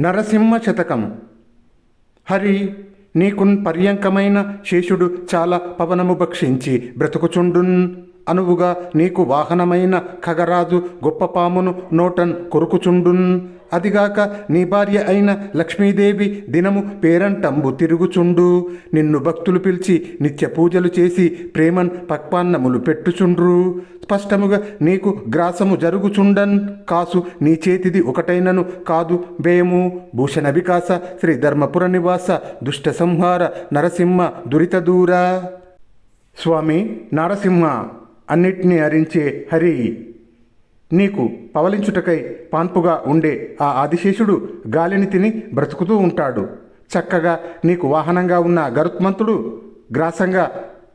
నరసింహ శతకం హరి నీకున్ పర్యంకమైన శేషుడు చాలా పవనము భక్షించి బ్రతుకుచుండున్. అనువుగా నీకు వాహనమైన ఖగరాజు గొప్ప పామును నోటన్ కొరుకుచుండున్. అదిగాక నీ భార్య అయిన లక్ష్మీదేవి దినము పేరంటంబు తిరుగుచుండు. నిన్ను భక్తులు పిలిచి నిత్య పూజలు చేసి ప్రేమన్ పక్వాన్నములు పెట్టుచుండ్రు. స్పష్టముగా నీకు గ్రాసము జరుగుచుండన్. కాసు నీ చేతిది ఒకటైనను కాదు వ్యయము భూషణ వికాస శ్రీ ధర్మపుర నివాస దుష్ట సంహార నరసింహ దురిత దూర. స్వామి నారసింహ అన్నిటినీ హరించే హరి. నీకు పవలించుటకై పాన్పుగా ఉండే ఆ ఆదిశేషుడు గాలిని తిని బ్రతుకుతూ ఉంటాడు. చక్కగా నీకు వాహనంగా ఉన్న గరుత్మంతుడు గ్రాసంగా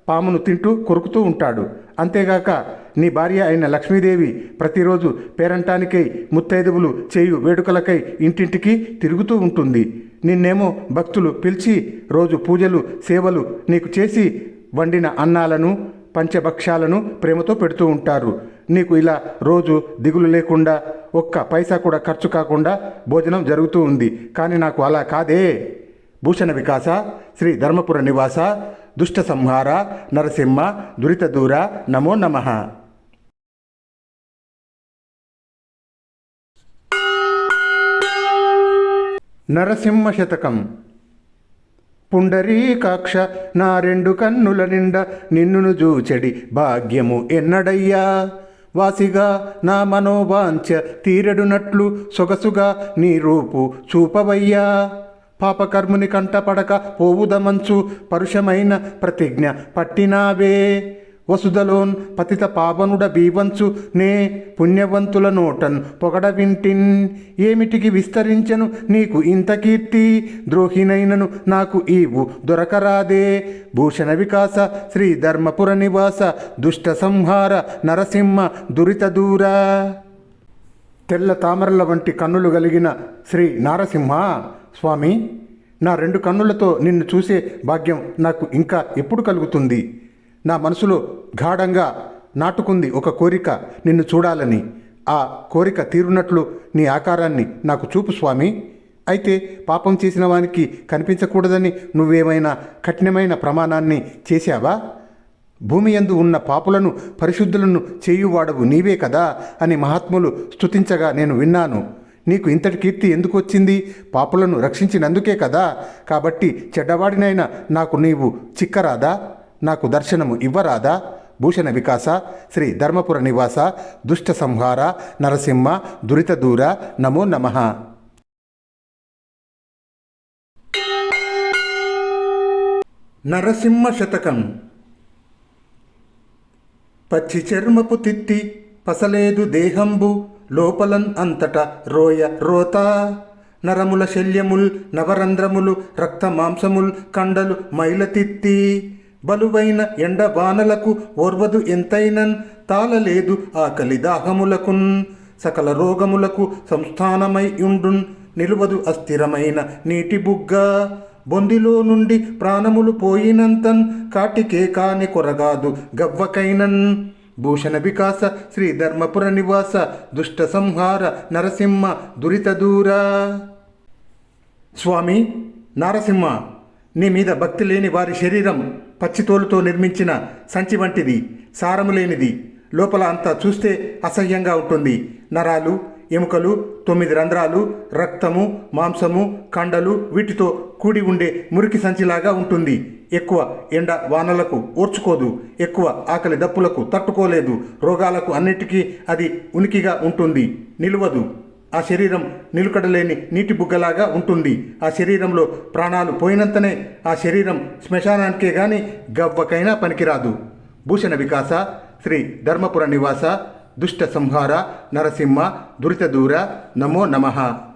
పామును తింటూ కొరుకుతూ ఉంటాడు. అంతేగాక నీ భార్య అయిన లక్ష్మీదేవి ప్రతిరోజు పేరంటానికై ముత్తైదువులు చేయు వేడుకలకై ఇంటింటికి తిరుగుతూ ఉంటుంది. నిన్నేమో భక్తులు పిలిచి రోజు పూజలు సేవలు నీకు చేసి వండిన అన్నాలను పంచభక్ష్యాలను ప్రేమతో పెడుతూ ఉంటారు. నీకు ఇలా రోజు దిగులు లేకుండా ఒక్క పైసా కూడా ఖర్చు కాకుండా భోజనం జరుగుతూ ఉంది. కానీ నాకు అలా కాదే. భూషణ వికాస శ్రీ ధర్మపుర నివాస దుష్ట సంహార నరసింహ దురిత దూర నమో నమః. నరసింహ శతకం. పుండరీకాక్ష నా రెండు కన్నుల నిండా నిన్నును జూచెడి భాగ్యము ఎన్నడయ్యా? వాసిగా నా మనోవాంఛ తీరెడునట్లు సొగసుగా నీ రూపు చూపవయ్యా. పాపకర్ముని కంటపడక పోవుదమంచు పరుషమైన ప్రతిజ్ఞ పట్టినావే. వసుధలోన్ పతిత పావనుడ బీవంచు నే పుణ్యవంతుల నోటన్ పొగడ వింటిన్. ఏమిటికి విస్తరించను నీకు ఇంత కీర్తి? ద్రోహినైనను నాకు ఈవు దొరకరాదే. భూషణ వికాస శ్రీ ధర్మపుర నివాస దుష్ట సంహార నరసింహ దురిత దూర. తెల్ల తామరల వంటి కన్నులు కలిగిన శ్రీ నారసింహ స్వామి నా రెండు కన్నులతో నిన్ను చూసే భాగ్యం నాకు ఇంకా ఎప్పుడు కలుగుతుంది? నా మనసులో గాఢంగా నాటుకుంది ఒక కోరిక నిన్ను చూడాలని. ఆ కోరిక తీరునట్లు నీ ఆకారాన్ని నాకు చూపు స్వామి. అయితే పాపం చేసిన వానికి కనిపించకూడదని నువ్వేమైనా కఠినమైన ప్రమాణాన్ని చేశావా? భూమి యందు ఉన్న పాపులను పరిశుద్ధులను చేయువాడవు నీవే కదా అని మహాత్ములు స్తుతించగా నేను విన్నాను. నీకు ఇంతటి కీర్తి ఎందుకు వచ్చింది? పాపులను రక్షించినందుకే కదా. కాబట్టి చెడ్డవాడినైనా నాకు నీవు చిక్కరాదా? నాకు దర్శనము ఇవ్వరాదా? భూషణ వికాస శ్రీ ధర్మపుర నివాస దుష్ట సంహార నరసింహ దురిత దూర నమో నమః. నరసింహ శతకం. పచ్చి చర్మపు తిత్తి పసలేదు దేహంబు లోపలన్ అంతట రోయ రోత. నరముల శల్యముల్ నవరంధ్రములు రక్త మాంసముల్ కండలు మైల తిత్తి. బలువైన ఎండబానలకు ఓర్వదు ఎంతైనన్ తాళలేదు ఆకలి దాహములకున్. సకల రోగములకు సంస్థానమై ఉండున్ నిలువదు అస్థిరమైన నీటి బుగ్గ. బొందిలో నుండి ప్రాణములు పోయినంతన్ కాటికే కాని కొరగాదు గవ్వకైనన్. భూషణ వికాస శ్రీ ధర్మపుర నివాస దుష్ట సంహార నరసింహ దురిత దూరా. స్వామి నరసింహ నీ మీద భక్తి లేని వారి శరీరం పచ్చితోలుతో నిర్మించిన సంచి వంటిది సారము లేనిది. లోపల అంతా చూస్తే అసహ్యంగా ఉంటుంది. నరాలు ఎముకలు తొమ్మిది రంధ్రాలు రక్తము మాంసము కండలు వీటితో కూడి ఉండే మురికి సంచిలాగా ఉంటుంది. ఎక్కువ ఎండ వానలకు ఓర్చుకోదు. ఎక్కువ ఆకలి దప్పులకు తట్టుకోలేదు. రోగాలకు అన్నిటికీ అది ఉనికిగా ఉంటుంది. నిలవదు. ఆ శరీరం నిలుకడలేని నీటి బుగ్గలాగా ఉంటుంది. ఆ శరీరంలో ప్రాణాలు పోయినంతనే ఆ శరీరం శ్మశానానికే గాని గవ్వకైనా పనికిరాదు. భూషణ వికాస శ్రీ ధర్మపుర నివాస దుష్ట సంహార నరసింహ దురిత దూర నమో నమః.